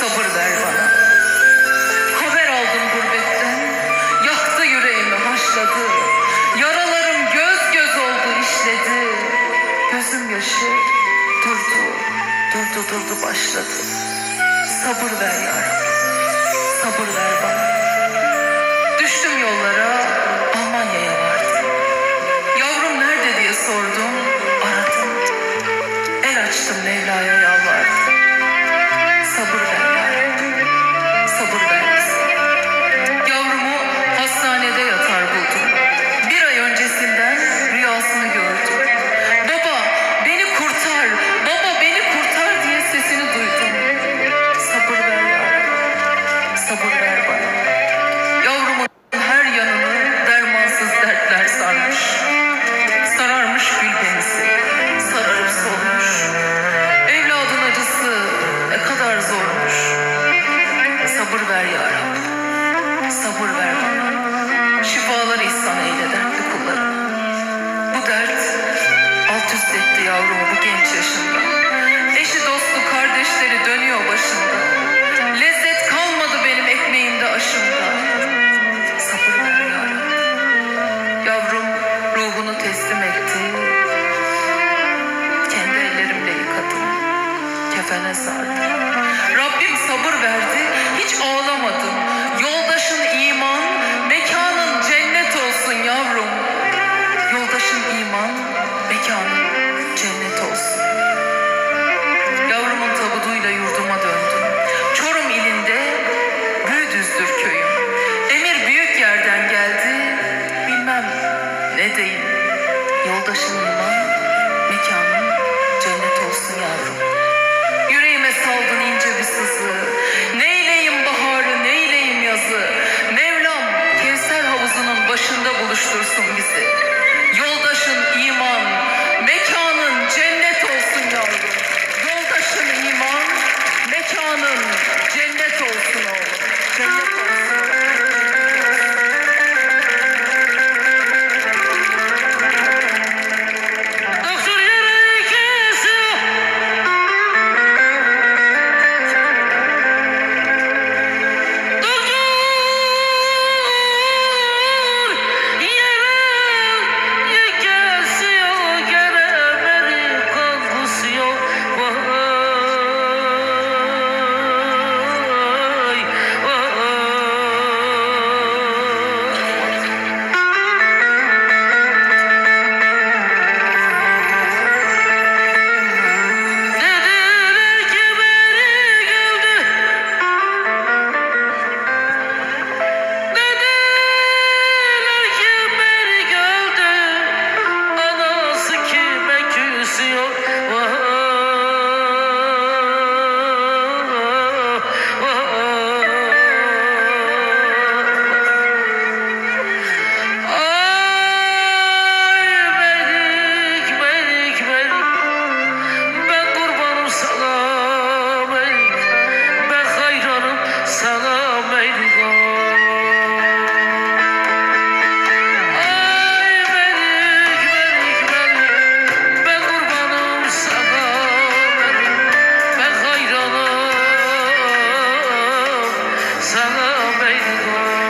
Sabır ver bana. Haber aldım gurbetten. Yaktı yüreğimi haşladı. Yaralarım göz göz oldu işledi. Gözüm yaşı durdu. Durdu durdu başladı. Sabır ver yar. Sabır ver bana. Düştüm yollara. Başınma, mekanın cennet olsun yavrum. Yüreğime saldın ince bir sızı. Neyleyim baharı, neyleyim yazı. Mevlam Kevser havuzunun başında buluştursun bizi. sana meydan